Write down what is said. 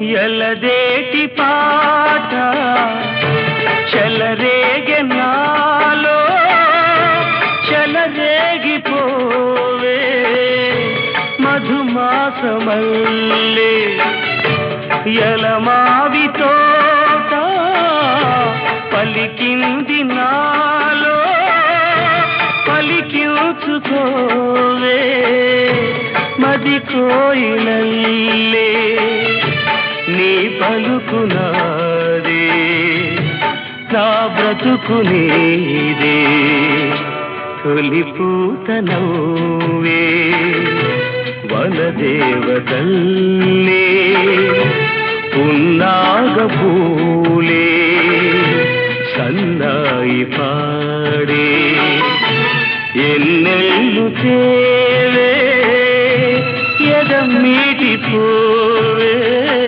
ఎలదేటి పాట చెలరేగె నాలో చెలరేగిపోవే మధుమాసమల్లే ఎలమావి తోట పలికింది నాలో పలికించుకోవే మది కోయిలల్లే పలుకునాది నా బ్రతుకు నీదే తొలి పూతనవే వనదేవతల్లే పున్నాగ పూలే సన్నాయి పాడే ఎన్నెల్లు చేవే ఎదమీటి పూ